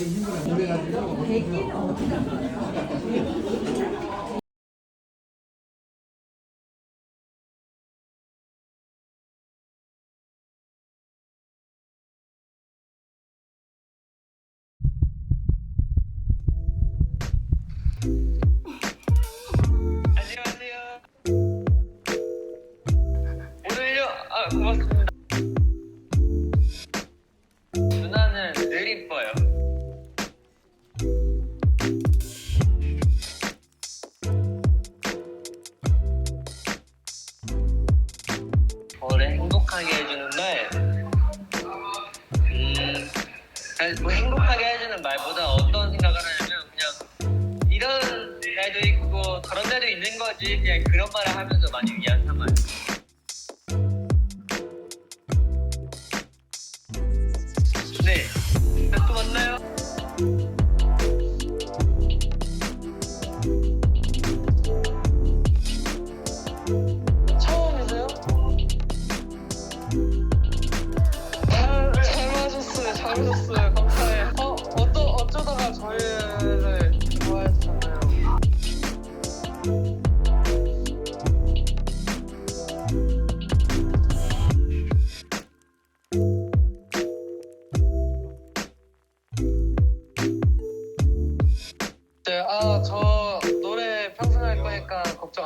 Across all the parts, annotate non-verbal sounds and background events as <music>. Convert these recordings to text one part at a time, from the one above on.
배기는 어디다 <laughs> 행복하게 해주는 말. 음, 뭐 행복하게 해주는 말보다 어떤 생각을 하냐면 그냥 이런 날도 있고 저런 날도 있는 거지 그냥 그런 말을 하면서 많이 위안.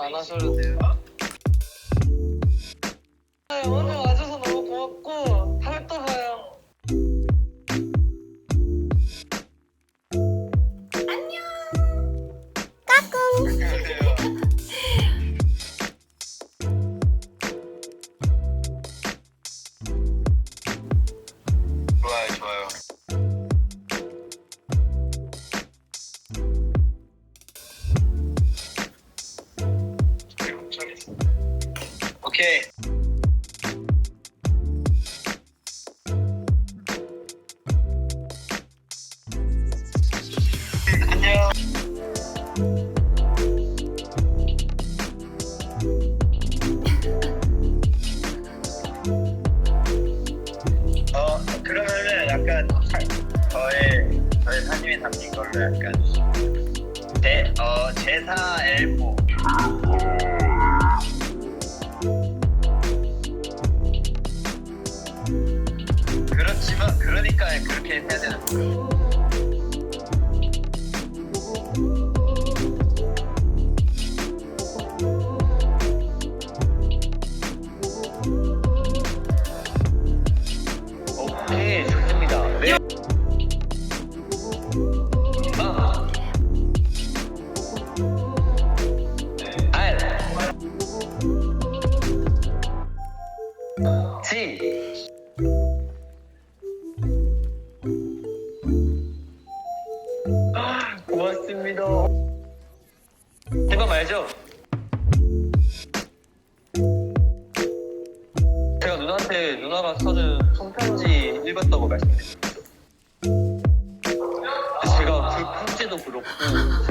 話るっていう。 네. 안녕~ 어 그러면은 약간 저의 저의 사진이 담긴 걸로 약간. 제어 제사 엘보. 그러, 그러니까 그렇게 해야 되는 거예요. 네, 좋습니다. 네. 아. 알. 지. 응.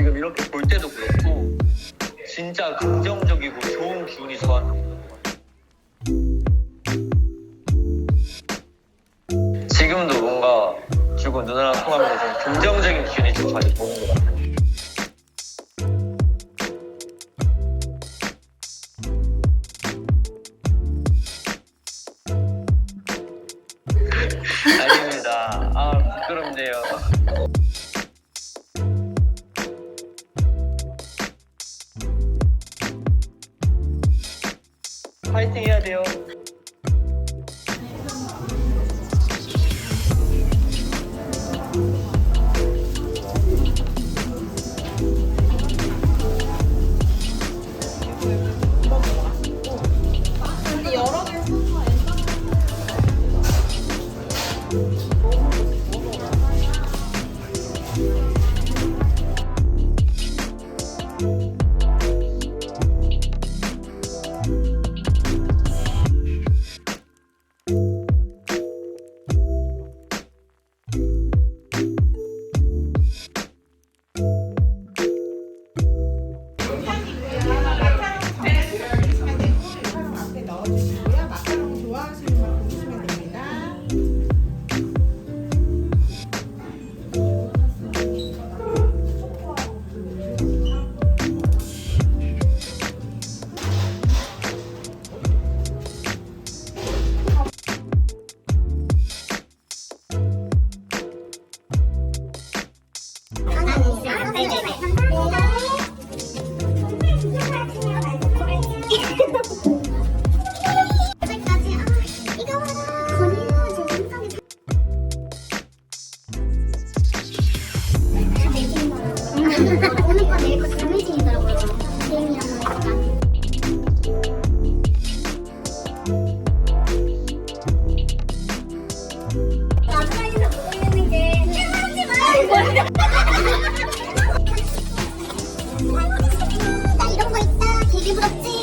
나 이런 거 있다. 되게 부럽지?